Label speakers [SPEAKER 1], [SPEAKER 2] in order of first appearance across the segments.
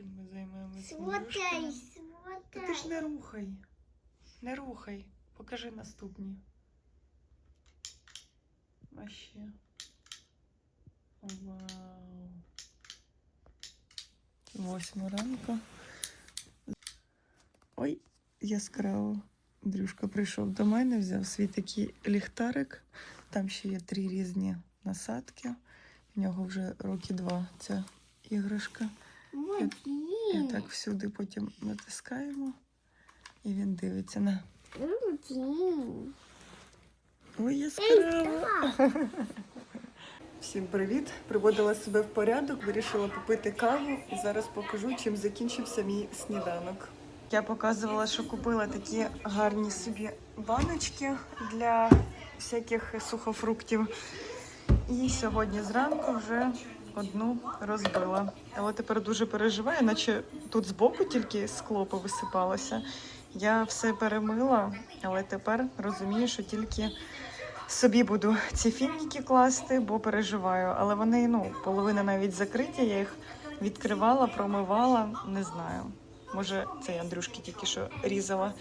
[SPEAKER 1] чим ми займаємося?
[SPEAKER 2] Смотай,
[SPEAKER 1] Та ти ж не рухай. Не рухай. Покажи наступні. А ще. Вау. Восьма ранку. Ой, яскраво. Андрюшка прийшов до мене, взяв свій такий ліхтарик. Там ще є три різні насадки. В нього вже роки два ця іграшка. І
[SPEAKER 2] и.
[SPEAKER 1] так всюди потім натискаємо. І він дивиться на. Ой, яскраво! Всім привіт! Приводила себе в порядок, вирішила попити каву і зараз покажу, чим закінчився мій сніданок. Я показувала, що купила такі гарні собі баночки для всяких сухофруктів. І сьогодні зранку вже одну розбила. Але тепер дуже переживаю, наче тут збоку тільки скло повисипалося. Я все перемила, але тепер розумію, що тільки собі буду ці фініки класти, бо переживаю. Але вони, ну, половина навіть закриті, я їх відкривала, промивала, не знаю. Може, це я Андрюшки тільки що різала,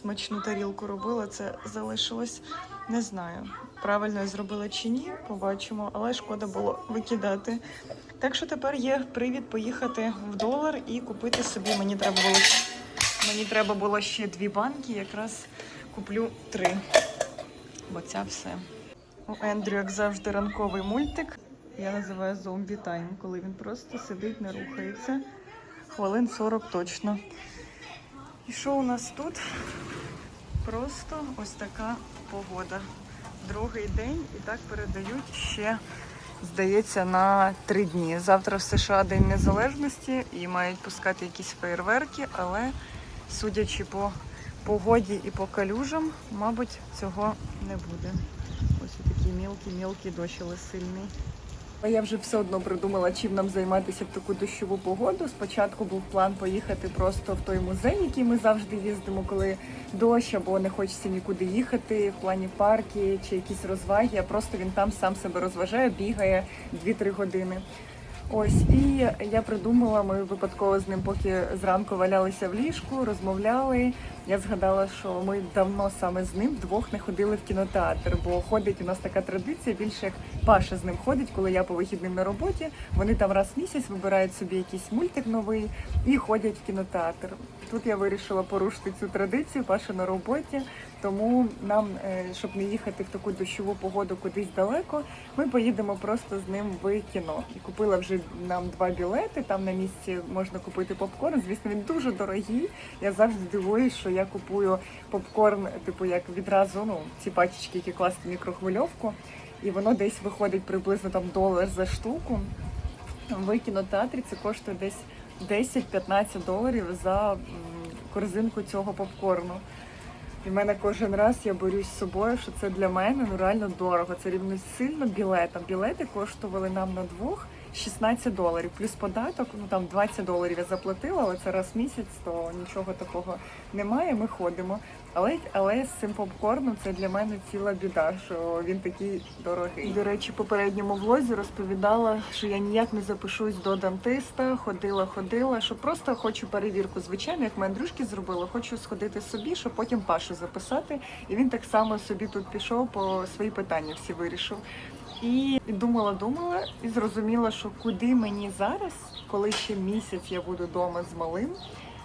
[SPEAKER 1] смачну тарілку робила, це залишилось. Не знаю, правильно я зробила чи ні, побачимо, але шкода було викидати. Так що тепер є привід поїхати в долар і купити собі. Мені треба було мені треба було ще дві банки, якраз куплю три бо ця все. У Ендрю, як завжди, ранковий мультик. Я називаю зомбі тайм, коли він просто сидить, не рухається. Хвилин 40 точно. І що у нас тут? Просто ось така погода. Другий день і так передають ще, здається, на три дні. Завтра в США День Незалежності і мають пускати якісь феєрверки, але судячи по погоді і по калюжам, мабуть, цього не буде. Ось такий мілкий-мілкий дощ, але сильний. Я вже все одно придумала, чим нам займатися в таку дощову погоду. Спочатку був план поїхати просто в той музей, який ми завжди їздимо, коли дощ або не хочеться нікуди їхати, в плані парки чи якісь розваги. А просто він там сам себе розважає, бігає 2-3 години. Ось і я придумала, ми випадково з ним, поки зранку валялися в ліжку, розмовляли. Я згадала, що ми давно саме з ним вдвох не ходили в кінотеатр, бо ходить у нас така традиція, більше як Паша з ним ходить, коли я по вихідним на роботі. Вони там раз в місяць вибирають собі якийсь мультик новий і ходять в кінотеатр. Тут я вирішила порушити цю традицію. Паша на роботі, тому нам, е, щоб не їхати в таку дощову погоду кудись далеко, ми поїдемо просто з ним в кіно. І купила вже нам два білети. Там на місці можна купити попкорн. Звісно, він дуже дорогий. Я завжди дивуюсь, що я купую попкорн, типу, як відразу ну, ці пачечки, які класти мікрохвильовку. І воно десь виходить приблизно там долар за штуку. В кінотеатрі це коштує десь 10-15 доларів за корзинку цього попкорну. І в мене кожен раз я борюсь з собою, що це для мене ну реально дорого. Це рівно сильно білетам. Білети коштували нам на двох 16 доларів, плюс податок, ну там 20 доларів я заплатила, але це раз в місяць, то нічого такого немає. Ми ходимо. Але але з цим попкорном це для мене ціла біда, що він такий дорогий. До речі, в попередньому влозі розповідала, що я ніяк не запишусь до дантиста, ходила, ходила, що просто хочу перевірку. Звичайно, як ми Андрюшки зробили, хочу сходити собі, щоб потім Пашу записати. І він так само собі тут пішов по свої питання, всі вирішив. І думала, думала, і зрозуміла, що куди мені зараз, коли ще місяць я буду вдома з малим,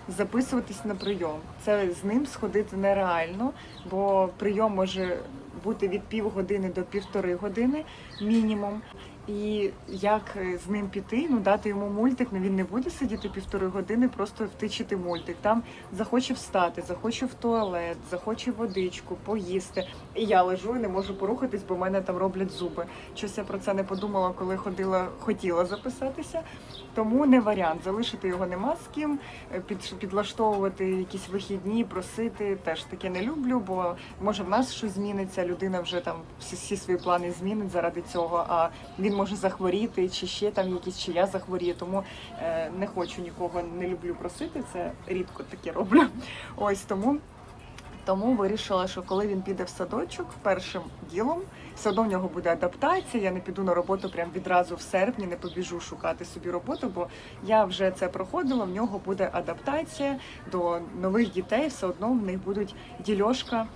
[SPEAKER 1] записуватись на прийом. Це з ним сходити нереально, бо прийом може бути від півгодини до півтори години мінімум. І як е, з ним піти, ну дати йому мультик, ну він не буде сидіти півтори години, просто втичити мультик. Там захоче встати, захоче в туалет, захоче водичку, поїсти. І я лежу і не можу порухатись, бо в мене там роблять зуби. Щось я про це не подумала, коли ходила, хотіла записатися. Тому не варіант. Залишити його нема з ким, е, під, підлаштовувати якісь вихідні, просити теж таке не люблю, бо може в нас щось зміниться, людина вже там всі, всі свої плани змінить заради цього, а він може захворіти, чи ще там якісь, чи я захворію. Тому е, не хочу нікого, не люблю просити. Це рідко таке роблю. Ось тому. Тому вирішила, що коли він піде в садочок, першим ділом все одно в нього буде адаптація. Я не піду на роботу прям відразу в серпні, не побіжу шукати собі роботу, бо я вже це проходила. В нього буде адаптація до нових дітей. Все одно в них будуть дільошка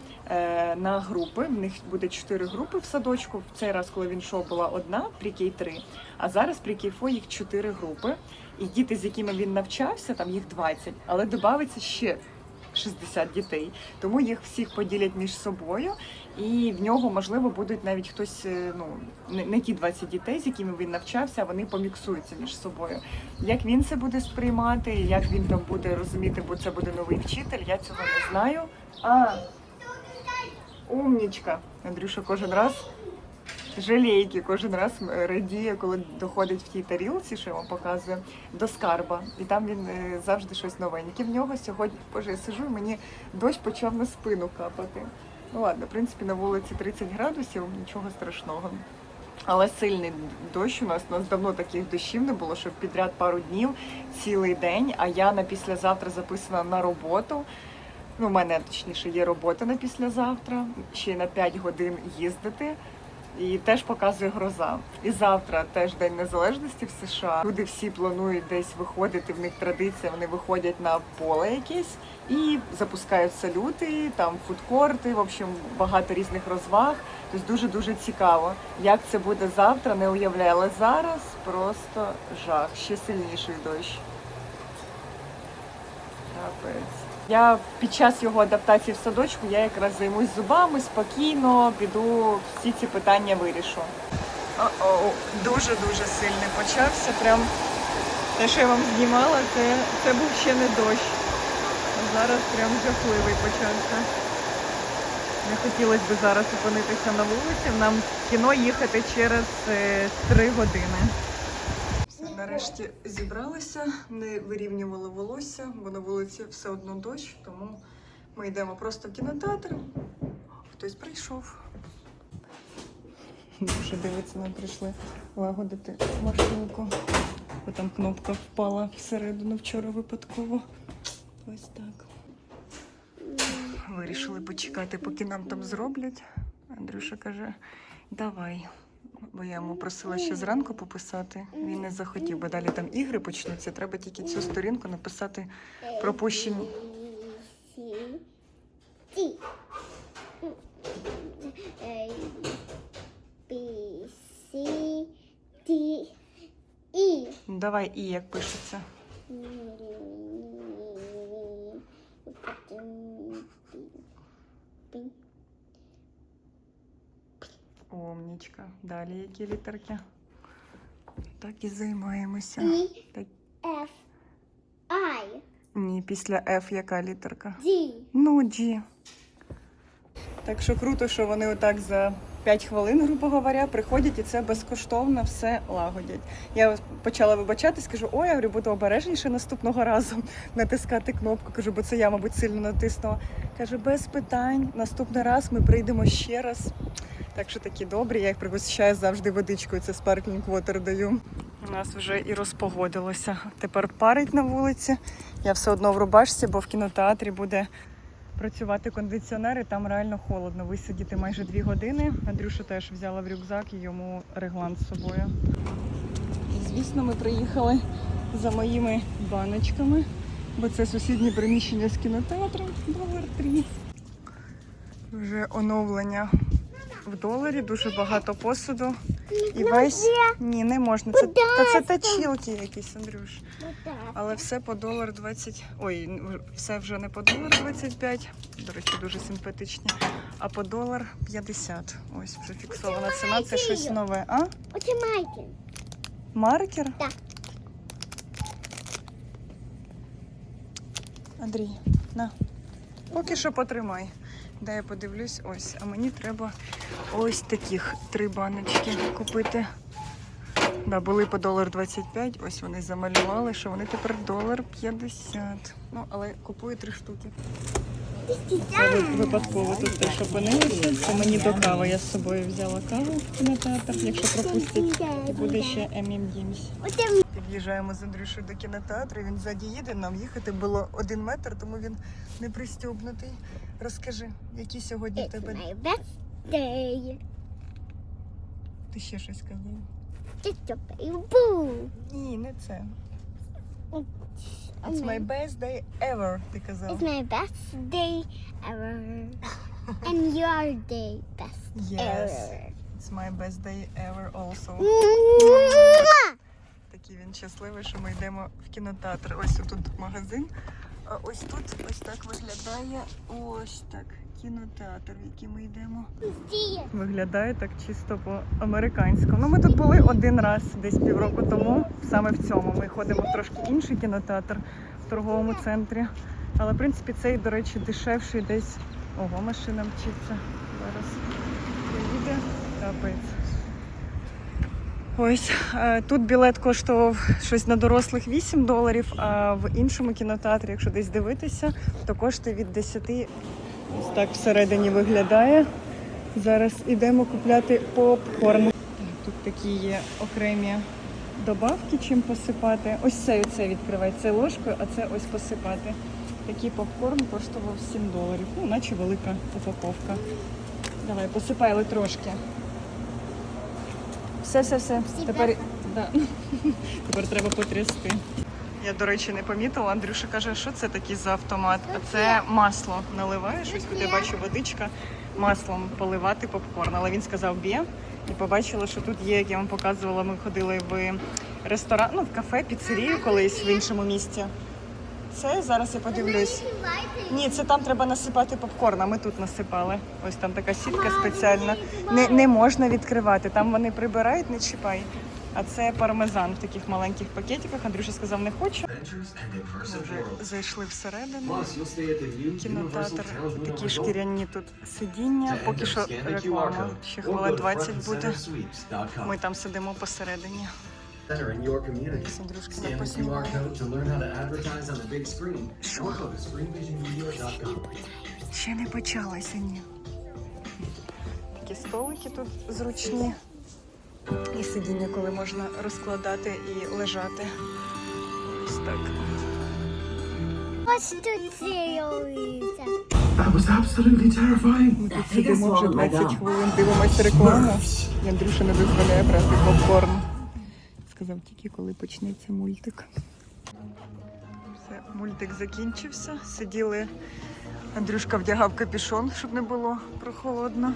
[SPEAKER 1] на групи. В них буде чотири групи в садочку. В цей раз, коли він йшов, була одна прикей 3 а зараз при Кейфо їх чотири групи. І діти, з якими він навчався, там їх 20, але додається ще 60 дітей. Тому їх всіх поділять між собою, і в нього можливо будуть навіть хтось, е, ну не ті 20 дітей, з якими він навчався, а вони поміксуються між собою. Як він це буде сприймати, як він там буде розуміти, бо це буде новий вчитель, я цього не знаю. А умнічка. Андрюша кожен раз жалейки кожен раз е, радіє, коли доходить в тій тарілці, що я вам показую, до скарба. І там він е, завжди щось новеньке. В нього сьогодні, боже, я сижу, і мені дощ почав на спину капати. Ну ладно, в принципі, на вулиці 30 градусів, нічого страшного. Але сильний дощ у нас у нас давно таких дощів не було, щоб підряд пару днів, цілий день. А я на післязавтра записана на роботу. Ну, у мене точніше є робота на післязавтра, ще на 5 годин їздити. І теж показує гроза. І завтра теж День Незалежності в США. Люди всі планують десь виходити. В них традиція, вони виходять на поле якесь і запускають салюти, там фудкорти, в общем, багато різних розваг. Тобто дуже дуже цікаво. Як це буде завтра, не уявляю. Але зараз просто жах. Ще сильніший дощ. Капець. Я під час його адаптації в садочку я якраз займусь зубами спокійно, піду всі ці питання вирішу. Дуже-дуже сильний почався. Прям те, що я вам знімала, це, це був ще не дощ. Зараз прям жахливий почався. Не хотілося б зараз опинитися на вулиці. Нам в кіно їхати через е, три години. Нарешті зібралися, не вирівнювали волосся, бо на вулиці все одно дощ, тому ми йдемо просто в кінотеатр. Хтось прийшов. Дуже дивиться, нам прийшли лагодити машинку. Бо там кнопка впала всередину вчора випадково. Ось так. Вирішили почекати, поки нам там зроблять. Андрюша каже, давай. Бо я йому просила ще зранку пописати. Він не захотів, бо далі там ігри почнуться. Треба тільки цю сторінку написати пропущені.
[SPEAKER 2] D, E.
[SPEAKER 1] Ну, Давай і як пишеться. Умнічка. Далі які літерки? Так і займаємося.
[SPEAKER 2] E,
[SPEAKER 1] Так.
[SPEAKER 2] F, I,
[SPEAKER 1] Ні, після F яка літерка?
[SPEAKER 2] G.
[SPEAKER 1] Ну, G. Так що круто, що вони отак за 5 хвилин, грубо говоря, приходять і це безкоштовно все лагодять. Я почала вибачатись, кажу, ой, я говорю, буду обережніше наступного разу натискати кнопку. Кажу, бо це я, мабуть, сильно натиснула. Каже, без питань. Наступний раз ми прийдемо ще раз. Так що такі добрі, я їх пригощаю завжди водичкою. Це спарклінг water даю. У нас вже і розпогодилося. Тепер парить на вулиці. Я все одно в рубашці, бо в кінотеатрі буде працювати кондиціонер, і там реально холодно. Висидіти майже дві години. Андрюша теж взяла в рюкзак і йому реглан з собою. Звісно, ми приїхали за моїми баночками, бо це сусіднє приміщення з кінотеатром долар 3. Вже оновлення в доларі, дуже багато посуду. І весь ні, не можна. Це, та це точілки якісь, Андрюш. Але все по долар 20. Ой, все вже не по долар 25. До речі, дуже симпатичні. А по долар 50. Ось вже фіксована ціна. Це щось нове. А?
[SPEAKER 2] Оце Майкін.
[SPEAKER 1] Маркер?
[SPEAKER 2] Так.
[SPEAKER 1] Андрій, на. Поки що потримай. Дай я подивлюсь. Ось. А мені треба ось таких три баночки купити. Да, були по долар 25, ось вони замалювали, що вони тепер долар 50. Ну, але купую три штуки. Це випадково тут теж опинилося. Це мені до кави. Я з собою взяла каву в кінотеатр. Якщо пропустять, то буде ще M&M's. Під'їжджаємо з Андрюшею до кінотеатру. Він ззаді їде. Нам їхати було один метр, тому він не пристібнутий. Розкажи, які сьогодні
[SPEAKER 2] It's
[SPEAKER 1] тебе.
[SPEAKER 2] my birthday.
[SPEAKER 1] Ти ще щось?
[SPEAKER 2] It's boo.
[SPEAKER 1] Ні, не це.
[SPEAKER 2] It's
[SPEAKER 1] It's my best day ever, ти казав.
[SPEAKER 2] It's my best day ever. and your day best
[SPEAKER 1] Yes.
[SPEAKER 2] ever.
[SPEAKER 1] It's my best day ever also. Такий він щасливий, що ми йдемо в кінотеатр. Ось тут магазин. А ось тут ось так виглядає. Ось так. Кінотеатр, в який ми йдемо. Виглядає так чисто по-американському. Ну, ми тут були один раз, десь півроку тому. Саме в цьому. Ми ходимо в трошки інший кінотеатр в торговому центрі. Але в принципі цей, до речі, дешевший десь. Ого, машина мчиться. Зараз приїде. Капець. Ось е, тут білет коштував щось на дорослих 8 доларів, а в іншому кінотеатрі, якщо десь дивитися, то коштує від 10. Ось так всередині виглядає. Зараз йдемо купляти попкорн. Тут такі є окремі добавки, чим посипати. Ось цей оце відкривай це ложкою, а це ось посипати. Такий попкорн коштував 7 доларів. Ну, наче велика упаковка. Давай, посипай, але трошки. Все, все, все. Тепер, да. Тепер треба потрясти. Я, до речі, не помітила. Андрюша каже, що це такий за автомат? А це масло наливаєш, ось тут я бачу водичка, маслом поливати попкорн. Але він сказав б'є. І побачила, що тут є, як я вам показувала, ми ходили в ресторан, ну, в кафе, піцерію колись в іншому місті. Це зараз я подивлюсь. Ні, це там треба насипати попкорн, а ми тут насипали. Ось там така сітка спеціальна. Не, не можна відкривати. Там вони прибирають, не чіпай. А це пармезан в таких маленьких пакетиках. Андрюша сказав, не хочу. Вже зайшли всередину. Кінотеатр, такі шкіряні тут сидіння. Поки що реклама. Ще хвилин 20 буде. Ми там сидимо посередині.
[SPEAKER 3] Center in your community. Scan the QR code to learn how to advertise on the big screen or go to screenvisionmedia.com.
[SPEAKER 1] Ще не почалося, ні. Такі столики тут зручні. І сидіння, коли можна розкладати і лежати. Ось так.
[SPEAKER 2] The series?
[SPEAKER 3] That was absolutely terrifying.
[SPEAKER 1] Ми тут сидимо вже 20 хвилин, дивимося рекламу. Андрюша не дозволяє брати попкорн. Сказав тільки, коли почнеться мультик. Все, мультик закінчився. Сиділи. Андрюшка вдягав капюшон, щоб не було прохолодно.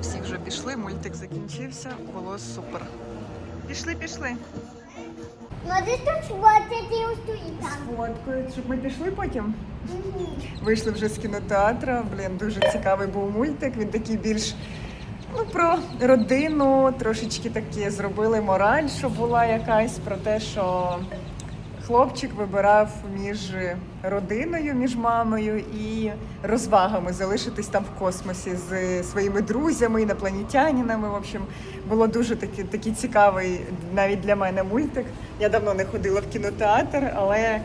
[SPEAKER 1] Всі вже пішли, мультик закінчився, було супер. Пішли, пішли.
[SPEAKER 2] Можеш тут сфоткати ось тут
[SPEAKER 1] Фоткою, щоб ми пішли потім. Вийшли вже з кінотеатру. Блін, дуже цікавий був мультик. Він такий більш ну, про родину, трошечки такі зробили мораль, щоб була якась про те, що хлопчик вибирав між родиною, між мамою і розвагами залишитись там в космосі з своїми друзями, інопланетянинами. В общем, було дуже такий, такий цікавий навіть для мене мультик. Я давно не ходила в кінотеатр, але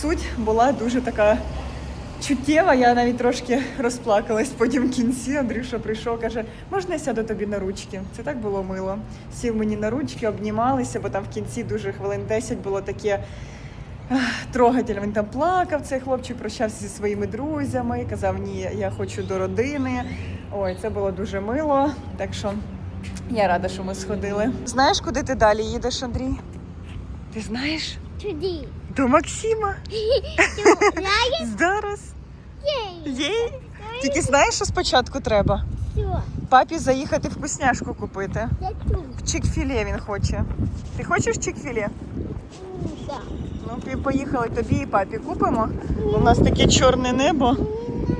[SPEAKER 1] суть була дуже така чуттєва. Я навіть трошки розплакалась потім в кінці. Андрюша прийшов, каже, можна я сяду тобі на ручки? Це так було мило. Сів мені на ручки, обнімалися, бо там в кінці дуже хвилин 10 було таке. ах, Трогательно, він там плакав, цей хлопчик прощався зі своїми друзями, казав, ні, я хочу до родини. Ой, це було дуже мило. Так що я рада, що ми сходили. Знаєш, куди ти далі їдеш, Андрій? Ти знаєш?
[SPEAKER 2] Туди.
[SPEAKER 1] До Максима. Зараз.
[SPEAKER 2] Єй.
[SPEAKER 1] Єй. Тільки знаєш, що спочатку треба?
[SPEAKER 2] Все.
[SPEAKER 1] Папі заїхати вкусняшку купити. В Чік-філе він хоче. Ти хочеш Чік-філе? Ну, поїхали тобі і папі купимо. У нас таке чорне небо.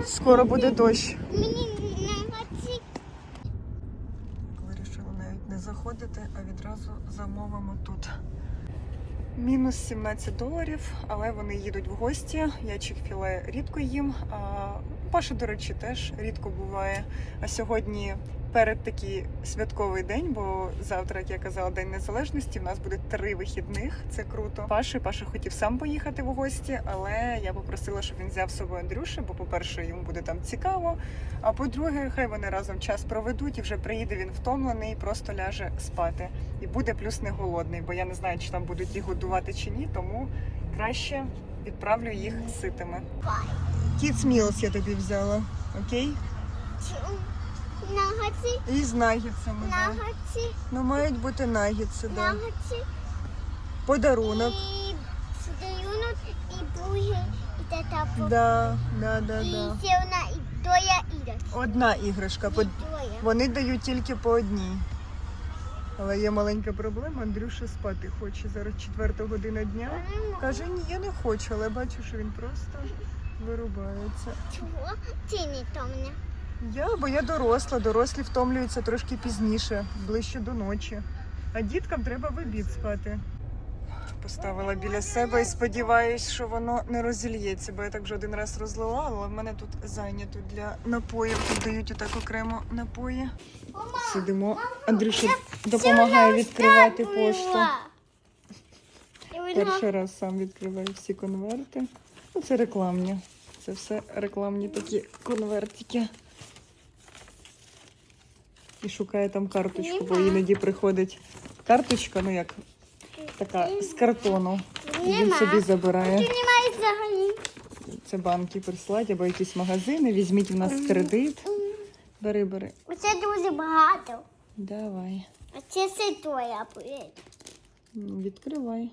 [SPEAKER 1] Скоро буде дощ.
[SPEAKER 2] Мені нема ці.
[SPEAKER 1] Вирішили навіть не заходити, а відразу замовимо тут. Мінус 17 доларів, але вони їдуть в гості. Я чік-філе рідко їм. А Паша, до речі, теж рідко буває. А сьогодні перед такий святковий день, бо завтра, як я казала, День Незалежності. В нас буде три вихідних. Це круто. Паші, Паша хотів сам поїхати в гості, але я попросила, щоб він взяв з собою Андрюша, бо, по-перше, йому буде там цікаво. А по-друге, хай вони разом час проведуть і вже приїде він втомлений, просто ляже спати. І буде плюс не голодний, бо я не знаю, чи там будуть їх годувати чи ні, тому краще відправлю їх ситими. Kids Meals я тобі взяла, окей?
[SPEAKER 2] Нагоці,
[SPEAKER 1] І з нагідцями. Да. Ну, мають бути нагідці, да.
[SPEAKER 2] нагоці.
[SPEAKER 1] Подарунок.
[SPEAKER 2] І подарунок, і буги, і тата
[SPEAKER 1] Да, да, да,
[SPEAKER 2] І
[SPEAKER 1] да.
[SPEAKER 2] ще одна і доя іграшка.
[SPEAKER 1] Одна іграшка.
[SPEAKER 2] І доя.
[SPEAKER 1] Вони дають тільки по одній. Але є маленька проблема, Андрюша спати хоче. Зараз четверта година дня. Каже, ні, я не хочу, але бачу, що він просто вирубається.
[SPEAKER 2] Чого? Ти не томня.
[SPEAKER 1] Я, бо я доросла, дорослі втомлюються трошки пізніше, ближче до ночі. А діткам треба в обід спати. Поставила біля себе і сподіваюсь, що воно не розільється, бо я так вже один раз розлила, але в мене тут зайнято для напоїв. Тут дають отак окремо напої. Сидимо. Андрюша допомагає відкривати пошту. Перший раз сам відкриваю всі конверти. Ну, це рекламні. Це все рекламні такі конвертики. І шукає там карточку, бо іноді приходить карточка, ну як така з картону. І він собі забирає. Це банки прислать або якісь магазини. Візьміть в нас кредит. Бери, бери.
[SPEAKER 2] Оце дуже багато.
[SPEAKER 1] Давай.
[SPEAKER 2] Оце все твоя.
[SPEAKER 1] Ну, Відкривай.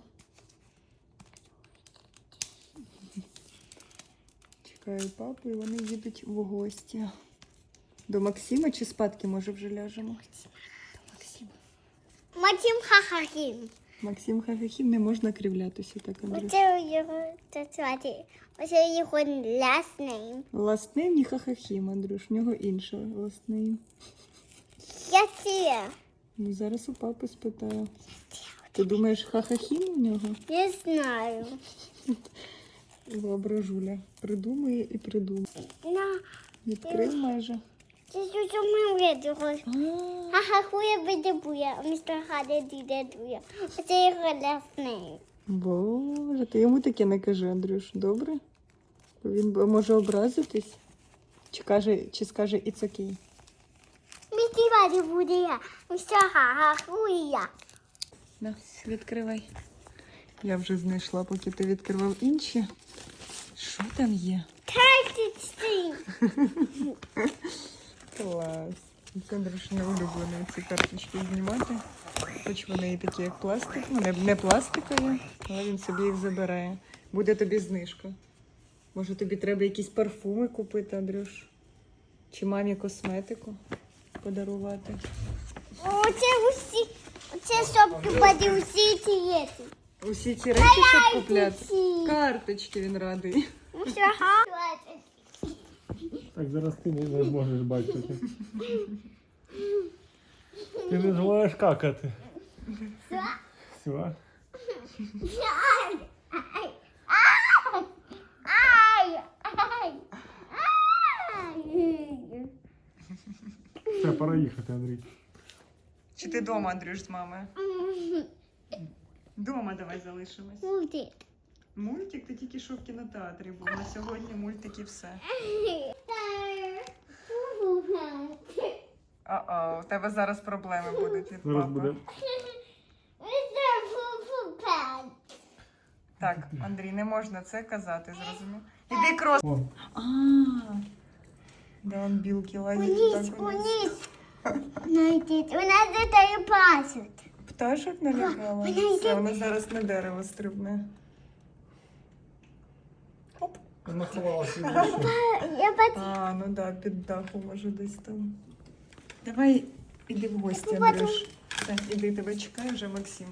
[SPEAKER 1] Чекаю папу, і вони їдуть в гості. До Максима чи спадки, може, вже ляжемо? До Максима.
[SPEAKER 2] Матім хахахім.
[SPEAKER 1] Максим Хахахім не можна кривлятися так, Андрій.
[SPEAKER 2] Оце його татувати. Оце його last name.
[SPEAKER 1] Ластним не Хахахім, Андрюш, в нього інше ластним.
[SPEAKER 2] Я це.
[SPEAKER 1] Ну, зараз у папи спитаю. Ти думаєш, Хахахім у нього?
[SPEAKER 2] Не знаю.
[SPEAKER 1] Воображуля. Придумує і придумує.
[SPEAKER 2] На,
[SPEAKER 1] Відкрив майже.
[SPEAKER 2] Це що ми видимо.
[SPEAKER 1] А,
[SPEAKER 2] Хахахуя видибує, а містер Хаде дідедує. Оце його last.
[SPEAKER 1] Боже, ти йому таке не кажи, Андрюш, добре? Він може образитись. Чи каже, чи скаже it's okay.
[SPEAKER 2] Містер буде я. Містер Хахахуя.
[SPEAKER 1] На, відкривай. Я вже знайшла, поки ти відкривав інші. Що там є?
[SPEAKER 2] Карточки.
[SPEAKER 1] Клас. Це Андрюш не улюблений ці карточки знімати. Хоч вони і такі, як пластик. Ну, не, не пластикові, але він собі їх забирає. Буде тобі знижка. Може, тобі треба якісь парфуми купити, Андрюш? Чи мамі косметику подарувати?
[SPEAKER 2] Оце усі. Оце щоб купити усі ці єти.
[SPEAKER 1] Усі ці речі, щоб купляти.
[SPEAKER 2] Карточки.
[SPEAKER 1] Карточки він радий.
[SPEAKER 2] Ха.
[SPEAKER 4] Так зараз ти не, зможеш бачити. Ти не зможеш какати. Все. Все, пора їхати, Андрій.
[SPEAKER 1] Чи ти вдома, Андрюш, з мамою? Дома давай залишимось.
[SPEAKER 2] Мультик.
[SPEAKER 1] Ти тільки що в кінотеатрі був. На сьогодні мультики все. А-а, у тебе зараз проблеми будуть від
[SPEAKER 4] Зараз
[SPEAKER 1] папи.
[SPEAKER 4] буде.
[SPEAKER 1] Так, Андрій, не можна це казати, зрозумів? Іди крос.
[SPEAKER 4] О,
[SPEAKER 1] А, да, он білки так вниз.
[SPEAKER 2] уніс. Найдіть, у нас це пасуть.
[SPEAKER 1] Пташок налякала.
[SPEAKER 2] Вона
[SPEAKER 1] Все,
[SPEAKER 2] йде.
[SPEAKER 1] вона зараз на дерево стрибне. Оп.
[SPEAKER 4] вона ховалася.
[SPEAKER 2] Я бачу.
[SPEAKER 1] А, ну да, під даху може десь там. Давай іди в гості. Андрюш. Так, іди, тебе чекає вже Максим.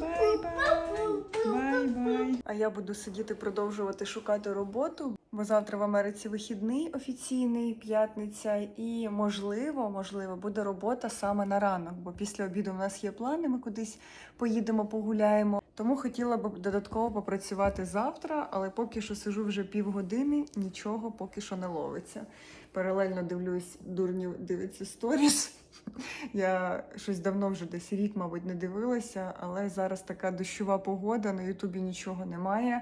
[SPEAKER 1] Бай-бай! Бай-бай! А я буду сидіти продовжувати шукати роботу, бо завтра в Америці вихідний офіційний, п'ятниця, і можливо, можливо, буде робота саме на ранок, бо після обіду в нас є плани, ми кудись поїдемо, погуляємо. Тому хотіла б додатково попрацювати завтра, але поки що сижу вже півгодини, нічого поки що не ловиться. Паралельно дивлюсь, дурнів дивиться сторіс. Я щось давно вже десь рік, мабуть, не дивилася, але зараз така дощова погода, на Ютубі нічого немає.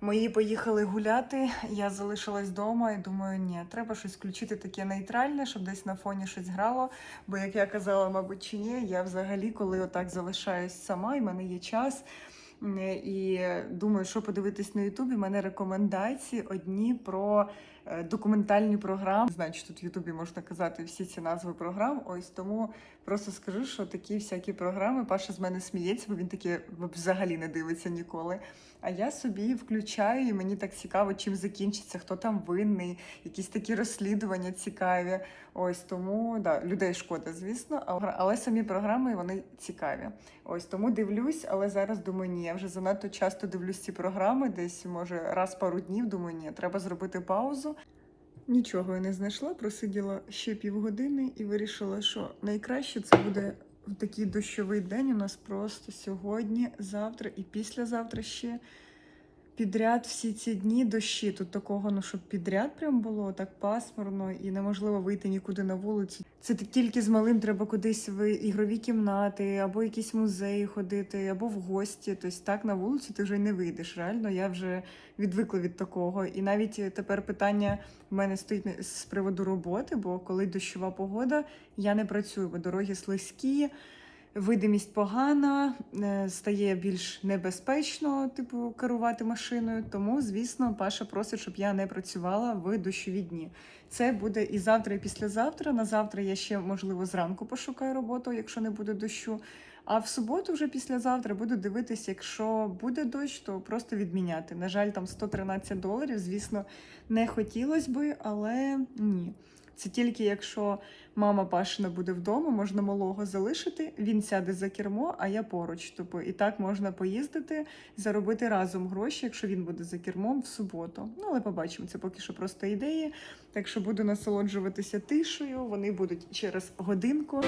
[SPEAKER 1] Мої поїхали гуляти, я залишилась вдома і думаю, ні, треба щось включити таке нейтральне, щоб десь на фоні щось грало. Бо, як я казала, мабуть, чи ні, я взагалі, коли отак залишаюсь сама, і в мене є час. І думаю, що подивитись на Ютубі. У мене рекомендації одні про е, документальні програми. Значить, тут в Ютубі можна казати всі ці назви програм. Ось тому просто скажу, що такі всякі програми. Паша з мене сміється, бо він таке взагалі не дивиться ніколи. А я собі включаю, і мені так цікаво, чим закінчиться, хто там винний, якісь такі розслідування цікаві. Ось тому да, людей шкода, звісно, але самі програми вони цікаві. Ось тому дивлюсь, але зараз думаю, ні, я вже занадто часто дивлюсь ці програми, десь може раз пару днів. Думаю, ні, треба зробити паузу. Нічого я не знайшла, просиділа ще півгодини і вирішила, що найкраще це буде в такий дощовий день. У нас просто сьогодні, завтра і післязавтра ще підряд всі ці дні дощі. Тут такого, ну щоб підряд прям було так пасмурно і неможливо вийти нікуди на вулицю. Це тільки з малим треба кудись в ігрові кімнати, або якісь музеї ходити, або в гості. Тобто так на вулицю ти вже й не вийдеш. Реально, я вже відвикла від такого. І навіть тепер питання в мене стоїть з приводу роботи, бо коли дощова погода, я не працюю, бо дороги слизькі. Видимість погана, е, стає більш небезпечно, типу, керувати машиною. Тому, звісно, Паша просить, щоб я не працювала в дощові дні. Це буде і завтра, і післязавтра. На завтра я ще, можливо, зранку пошукаю роботу, якщо не буде дощу. А в суботу, вже післязавтра, буду дивитися, якщо буде дощ, то просто відміняти. На жаль, там 113 доларів. Звісно, не хотілося би, але ні. Це тільки якщо мама Пашина буде вдома, можна малого залишити, він сяде за кермо, а я поруч. Тобто і так можна поїздити, заробити разом гроші, якщо він буде за кермом в суботу. Ну, але побачимо, це поки що просто ідеї. Так що буду насолоджуватися тишею. Вони будуть через годинку.